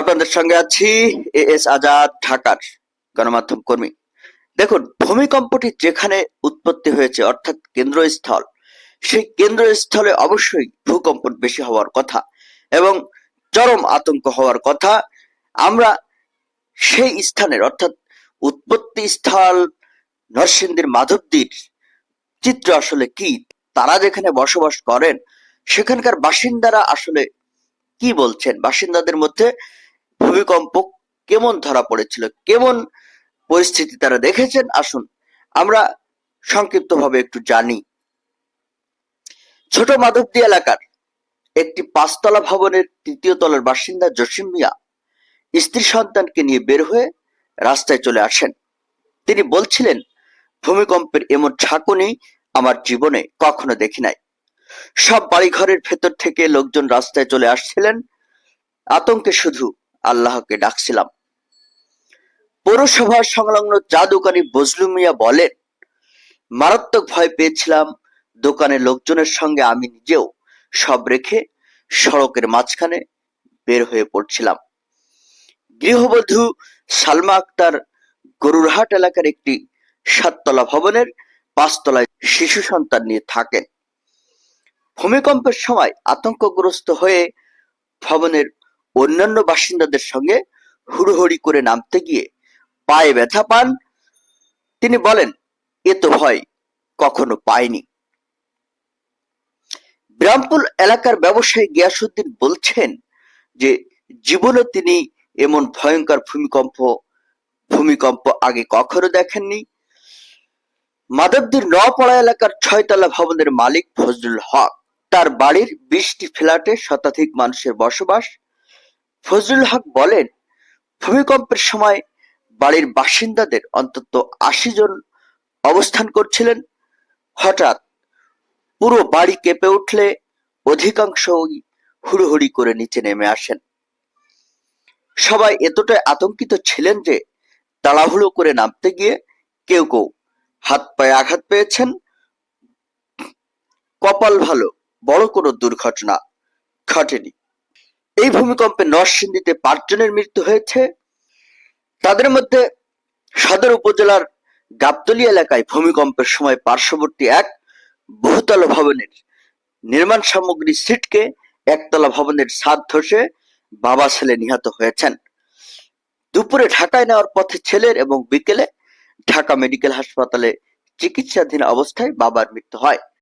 আপনাদের সঙ্গে আছি, এ এস আজাদ ঢাকার গণমাধ্যম কর্মী। দেখুন, ভূমিকম্পটি যেখানে উৎপত্তি হয়েছে, অর্থাৎ কেন্দ্রস্থল, সেই কেন্দ্রস্থলে অবশ্যই ভূকম্পন বেশি হওয়ার কথা এবং চরম আতঙ্ক হওয়ার কথা। আমরা সেই স্থানের, অর্থাৎ উৎপত্তি স্থল নরসিংদীর মাধবদীর চিত্র আসলে কি? তারা যেখানে বসবাস করেন, সেখানকার বাসিন্দারা আসলে কি বলছেন? বাসিন্দাদের মধ্যে ভূমিকম্প কেমন ধরা পড়েছিল? কেমন পরিস্থিতি তারা দেখেছেন? আসুন, আমরা সংক্ষিপ্তভাবে একটু জানি। ছোট মাধবদী এলাকার একটি পাঁচতলা ভবনের তৃতীয় তলার বাসিন্দা জসিম মিয়া স্ত্রী সন্তানকে নিয়ে বের হয়ে রাস্তায় চলে আসেন। তিনি বলছিলেন, ভূমিকম্পের এমন ঝাঁকুনি আমার জীবনে, কখনো দেখি নাই। সব বাড়িঘরের ভেতর থেকে লোকজন রাস্তায় চলে আসছিলেন। আতঙ্কে শুধু আল্লাহকে ডাকছিলাম। পৌরসভার সংলগ্ন চা দোকানি বজলু মিয়া বলেন, মারাত্মক ভয় পেয়েছিলাম দোকানের লোকজনের সঙ্গে আমি নিজেও সব রেখে সড়কের মাঝখানে বের হয়ে পড়ছিলাম। গৃহবধূ সালমা আক্তার গরুরহাট এলাকার একটি সাততলা ভবনের পাঁচতলায় শিশু সন্তান নিয়ে থাকেন। ভূমিকম্পের সময় আতঙ্কগ্রস্ত হয়ে ভবনের অন্যান্য বাসিন্দাদের সঙ্গে হুড়োহুড়ি করে নামতে গিয়ে পায়ে ব্যথা পান। তিনি বলেন, এ তো ভয়, কখনো পায়নি বিরামপুর এলাকার ব্যবসায়ী গিয়াসুদ্দিন বলছেন যে, জীবনে তিনি এমন ভয়ঙ্কর ভূমিকম্প ভূমিকম্প আগে কখনো দেখেননি। মাধবদীর নপাড়া এলাকার ছয়তলা ভবনের মালিক ফজলুল হক, তার বাড়ির বিশটি ফ্ল্যাটে শতাধিক মানুষের বসবাস ফজলুল হক বলেন, ভূমিকম্পের সময় বাড়ির বাসিন্দাদের অন্তত আশি জন অবস্থান করছিলেন। হঠাৎ পুরো বাড়ি কেঁপে উঠলে অধিকাংশই হুড়োহুড়ি করে নিচে নেমে আসেন। সবাই এতটাই আতঙ্কিত ছিলেন যে তাড়াহুড়ো করে নামতে গিয়ে কেউ কেউ হাত পায়ে আঘাত পেয়েছেন। কপাল ভালো, বড় কোনো দুর্ঘটনা ঘটেনি। এই ভূমিকম্পে নরসিংদীতে পাঁচজনের মৃত্যু হয়েছে। তাদের মধ্যে সদর উপজেলার গাবতলী এলাকায় ভূমিকম্পের সময় পার্শ্ববর্তী এক বহুতল ভবনের নির্মাণ সামগ্রী সিটকে একতলা ভবনের ছাদ ধসে বাবা ছেলে নিহত হয়েছেন। দুপুরে ঢাকায় নেওয়ার পথে ছেলের এবং বিকেলে ঢাকা মেডিকেল হাসপাতালে চিকিৎসাধীন অবস্থায় বাবার মৃত্যু হয়।